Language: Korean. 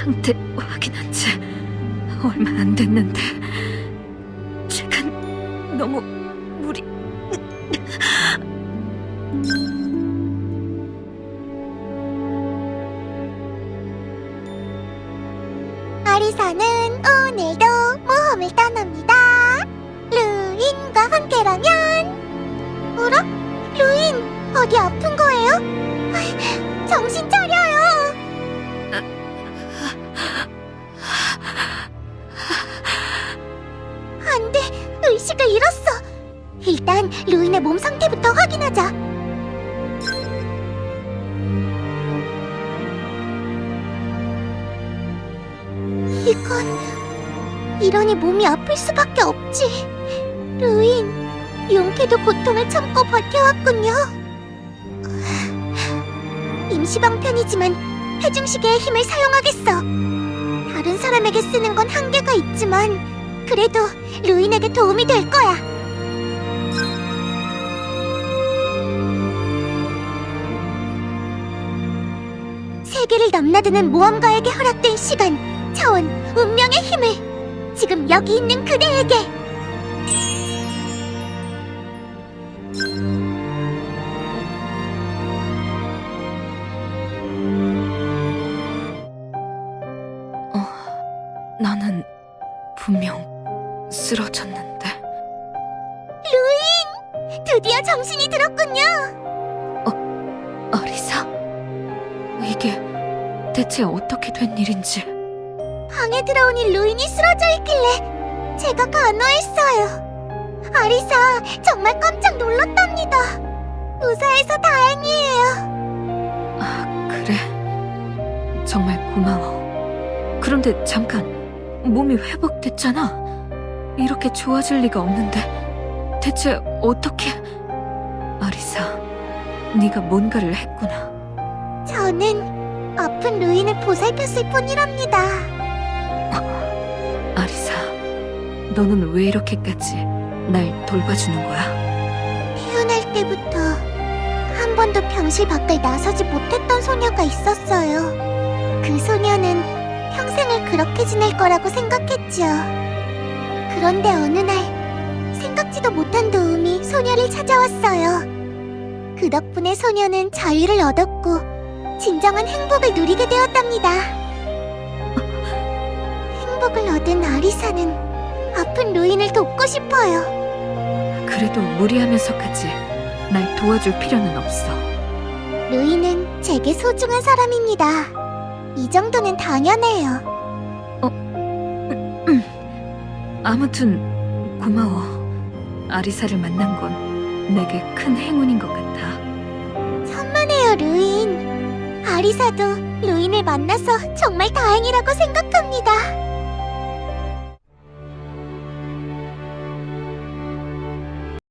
상태 확인한 지 얼마 안 됐는데 최근 너무 무리 아리사는 오늘도 모험을 떠납니다. 루인과 함께라면 어라? 루인 어디 아픈 거예요? 정신 차려요. 안 돼, 의식을 잃었어. 일단 루인의 몸 상태부터 확인하자. 이건 이러니 몸이 아플 수밖에 없지. 루인, 용케도 고통을 참고 버텨왔군요. 임시방편이지만 해중시계의 힘을 사용하겠어. 다른 사람에게 쓰는 건 한계가 있지만 그래도 루인에게 도움이 될 거야. 세계를 넘나드는 모험가에게 허락된 시간, 차원, 운명의 힘을 지금 여기 있는 그대에게 나는 분명 쓰러졌는데 루인! 드디어 정신이 들었군요. 아리사 이게 대체 어떻게 된 일인지 방에 들어오니 루인이 쓰러져 있길래 제가 간호했어요. 아리사 정말 깜짝 놀랐답니다. 무사해서 다행이에요. 아 그래 정말 고마워 그런데 잠깐 몸이 회복됐잖아 이렇게 좋아질 리가 없는데 대체 어떻게 아리사 네가 뭔가를 했구나 저는 아픈 루인을 보살폈을 뿐이랍니다. 아리사 너는 왜 이렇게까지 날 돌봐주는 거야? 태어날 때부터 한 번도 병실 밖을 나서지 못했던 소녀가 있었어요. 그 소녀는 평생을 그렇게 지낼 거라고 생각했죠. 그런데 어느 날 생각지도 못한 도움이 소녀를 찾아왔어요. 그 덕분에 소녀는 자유를 얻었고 진정한 행복을 누리게 되었답니다. 행복을 얻은 아리사는 아픈 루인을 돕고 싶어요. 그래도 무리하면서까지 날 도와줄 필요는 없어 루이는 제게 소중한 사람입니다. 이 정도는 당연해요. 아무튼 고마워. 아리사를 만난 건 내게 큰 행운인 것 같아. 천만에요, 루인. 아리사도 루인을 만나서 정말 다행이라고 생각합니다.